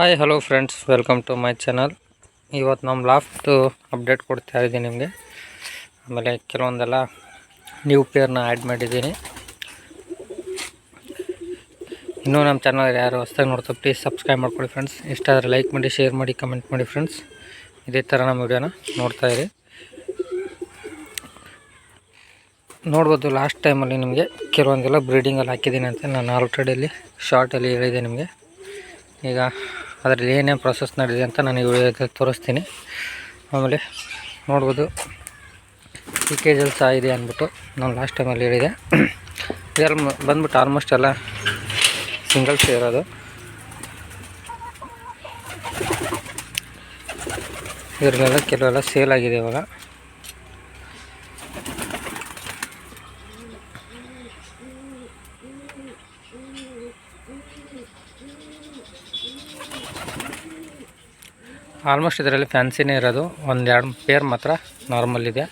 Hi hello friends welcome to my channel ಇವತ್ತು ನಮ್ಮ loft update ಕೊಡ್ತಾ ಇದ್ದೀನಿ ನಿಮಗೆ. ಆಮೇಲೆ ಕೆಲವೊಂದೆಲ್ಲ ನ್ಯೂ ಪೇರ್ನ ಆ್ಯಡ್ ಮಾಡಿದ್ದೀನಿ. ಇನ್ನೂ ನಮ್ಮ ಚಾನಲ್ ಯಾರು ಹೊಸ್ದಾಗಿ ನೋಡ್ತಾ ಪ್ಲೀಸ್ ಸಬ್ಸ್ಕ್ರೈಬ್ ಮಾಡ್ಕೊಳ್ಳಿ ಫ್ರೆಂಡ್ಸ್ ಇಷ್ಟ ಆದರೆ ಲೈಕ್ ಮಾಡಿ ಶೇರ್ ಮಾಡಿ ಕಮೆಂಟ್ ಮಾಡಿ ಫ್ರೆಂಡ್ಸ್ ಇದೇ ಥರ ನಮ್ಮ ವಿಡಿಯೋನ ನೋಡ್ತಾ ಇರಿ. ನೋಡ್ಬೋದು ಲಾಸ್ಟ್ ಟೈಮಲ್ಲಿ ನಿಮಗೆ ಕೆಲವೊಂದೆಲ್ಲ ಬ್ರೀಡಿಂಗಲ್ಲಿ ಹಾಕಿದ್ದೀನಿ ಅಂತ ನಾನು ಆಲ್ರೆಡಿಯಲ್ಲಿ ಶಾರ್ಟಲ್ಲಿ ಹೇಳಿದೆ ನಿಮಗೆ. ಈಗ ಅದರಲ್ಲಿ ಏನೇನು ಪ್ರೊಸೆಸ್ ನಡೆದಿದೆ ಅಂತ ನಾನು ತೋರಿಸ್ತೀನಿ. ಆಮೇಲೆ ನೋಡ್ಬೋದು. ಈ ಕೆ ಸಹ ಇದೆ ಅಂದ್ಬಿಟ್ಟು ನಾನು ಲಾಸ್ಟ್ ಟೈಮಲ್ಲಿ ಹೇಳಿದೆ. ಇದರಲ್ಲಿ ಬಂದ್ಬಿಟ್ಟು ಆಲ್ಮೋಸ್ಟ್ ಎಲ್ಲ ಸಿಂಗಲ್ಸ್ ಇರೋದು ಇದರಲ್ಲೆಲ್ಲ ಕೆಲವೆಲ್ಲ ಸೇಲ್ ಆಗಿದೆ ಇವಾಗ. ಆಲ್ಮೋಸ್ಟ್ ಇದರಲ್ಲಿ ಫ್ಯಾನ್ಸಿನೇ ಇರೋದು. ಒಂದೆರಡು ಪೇರ್ ಮಾತ್ರ ನಾರ್ಮಲ್ ಇದೆ.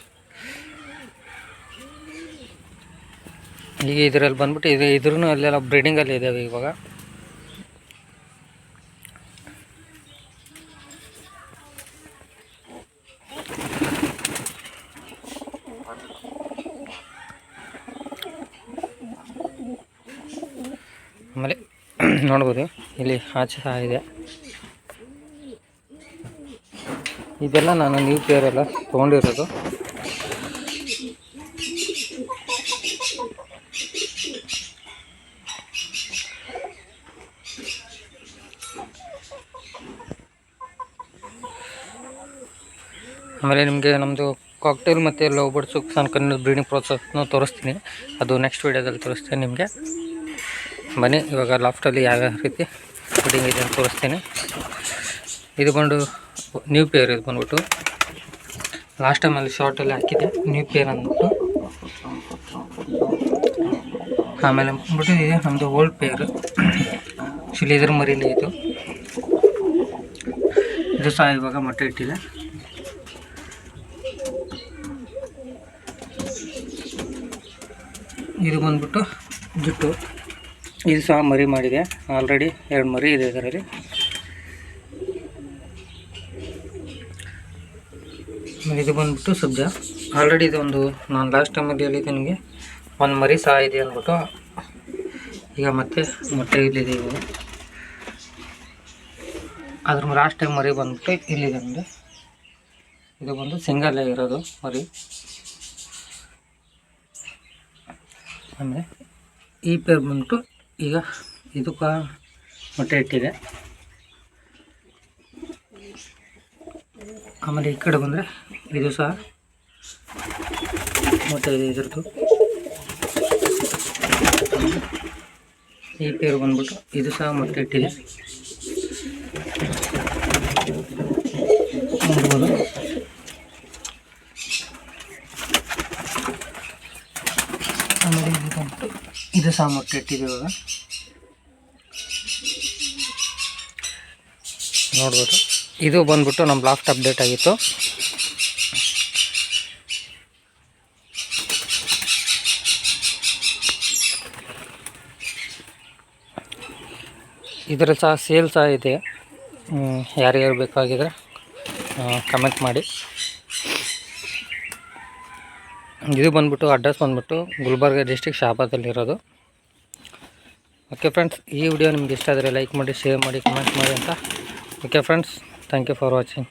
ಈಗ ಇದರಲ್ಲಿ ಬಂದ್ಬಿಟ್ಟು ಇದು ಇದ್ರೂ ಅಲ್ಲೆಲ್ಲ ಬ್ರೀಡಿಂಗಲ್ಲಿ ಇದ್ದಾವೆ ಇವಾಗ. ಆಮೇಲೆ ನೋಡ್ಬೋದು, ಇಲ್ಲಿ ಆಚೆ ಸಹ ಇದೆ. ಇದೆಲ್ಲ ನಾನು ನ್ಯೂ ಪೇರ್ ಎಲ್ಲ ತೊಗೊಂಡಿರೋದು. ಆಮೇಲೆ ನಿಮಗೆ ನಮ್ಮದು ಕಾಕ್ಟೇಲ್ ಮತ್ತು ಲವ್ ಬರ್ಡ್ಸು ನಾನು ಕನ್ನಡ ಬ್ರೀಡಿಂಗ್ ಪ್ರೋಸೆಸ್ನು ತೋರಿಸ್ತೀನಿ. ಅದು ನೆಕ್ಸ್ಟ್ ವೀಡಿಯೋದಲ್ಲಿ ತೋರಿಸ್ತೀನಿ ನಿಮಗೆ. ಬನ್ನಿ, ಇವಾಗ ಲಾಫ್ಟಲ್ಲಿ ಯಾವ್ಯಾವ ರೀತಿ ಬ್ರೀಡಿಂಗ್ ಇದೆ ಅಂತ ತೋರಿಸ್ತೀನಿ. ಇದು ಬಂದು ನ್ಯೂ ಪೇರ್ ಇದು ಬಂದ್ಬಿಟ್ಟು. ಲಾಸ್ಟ್ ಟೈಮಲ್ಲಿ ಶಾರ್ಟಲ್ಲಿ ಹಾಕಿದ್ದೆ ನ್ಯೂ ಪೇರ್ ಅಂದ್ಬಿಟ್ಟು. ಆಮೇಲೆ ಬಂದ್ಬಿಟ್ಟು ಇದೆ ನಮ್ಮದು ಓಲ್ಡ್ ಪೇರ್ ಆ್ಯಕ್ಚುಲಿ ಇದ್ರ ಮರಿಲಿ ಇದು. ಇದು ಸಹ ಇವಾಗ ಮೊಟ್ಟೆ ಇಟ್ಟಿದೆ. ಇದು ಬಂದ್ಬಿಟ್ಟು ಜುಟ್ಟು. ಇದು ಸಹ ಮರಿ ಮಾಡಿದೆ. ಆಲ್ರೆಡಿ ಎರಡು ಮರಿ ಇದೆ ಇದರಲ್ಲಿ. ಇದು ಬಂದ್ಬಿಟ್ಟು ಸುಬ್ಜ ಆಲ್ರೆಡಿ ಇದೊಂದು ನಾನು ಲಾಸ್ಟ್ ಟೈಮಲ್ಲಿ ಹೇಳಿದ್ದೆ ನಿಮಗೆ, ಒಂದು ಮರಿ ಸಹ ಇದೆ ಅಂದ್ಬಿಟ್ಟು, ಈಗ ಮತ್ತೆ ಮೊಟ್ಟೆ ಇಲ್ಲಿದೆ ಇವಾಗ. ಅದ್ರ ಲಾಸ್ಟ್ ಟೈಮ್ ಮರಿ ಬಂದ್ಬಿಟ್ಟು ಇಲ್ಲಿದೆ ನಮಗೆ. ಇದು ಬಂದು ಸಿಂಗಲ್ ಇರೋದು ಮರಿ. ಆಮೇಲೆ ಈ ಪೇರ್ ಬಂದ್ಬಿಟ್ಟು ಈಗ ಇದಕ್ಕೆ ಮೊಟ್ಟೆ ಇಟ್ಟಿದೆ. ಆಮೇಲೆ ಈ ಕಡೆ ಬಂದರೆ ಇದು ಸಹ ಮೂವತ್ತೈದು ಇದೆ ಇದ್ರದ್ದು. ಈ ಪೇರು ಬಂದ್ಬಿಟ್ಟು ಇದು ಸಹ ಮತ್ತೆ ಇಟ್ಟಿದೆ. ನೋಡ್ಬೋದು. ಆಮೇಲೆ ಇದು ಇದು ಸಹ ಮೊಟ್ಟೆ ಇಟ್ಟಿದೆ ಇವಾಗ. ನೋಡ್ಬೋದು. ಇದು ಬಂದ್ಬಿಟ್ಟು ನಮ್ಮ ಲಾಸ್ಟ್ ಅಪ್ಡೇಟ್ ಆಗಿತ್ತು. ಇದರಲ್ಲಿ ಸಹ ಸೇಲ್ ಸಹ ಇದೆ. ಯಾರ್ಯಾರು ಬೇಕಾಗಿದ್ರೆ ಕಮೆಂಟ್ ಮಾಡಿ. ಇದು ಬಂದ್ಬಿಟ್ಟು, ಅಡ್ರೆಸ್ ಬಂದ್ಬಿಟ್ಟು, ಗುಲ್ಬರ್ಗ ಡಿಸ್ಟಿಕ್ ಶಾಪಾದಲ್ಲಿರೋದು. ಓಕೆ ಫ್ರೆಂಡ್ಸ್ ಈ ವಿಡಿಯೋ ನಿಮ್ಗೆ ಇಷ್ಟ ಆದರೆ ಲೈಕ್ ಮಾಡಿ ಶೇರ್ ಮಾಡಿ ಕಮೆಂಟ್ ಮಾಡಿ ಅಂತ. Okay friends thank you for watching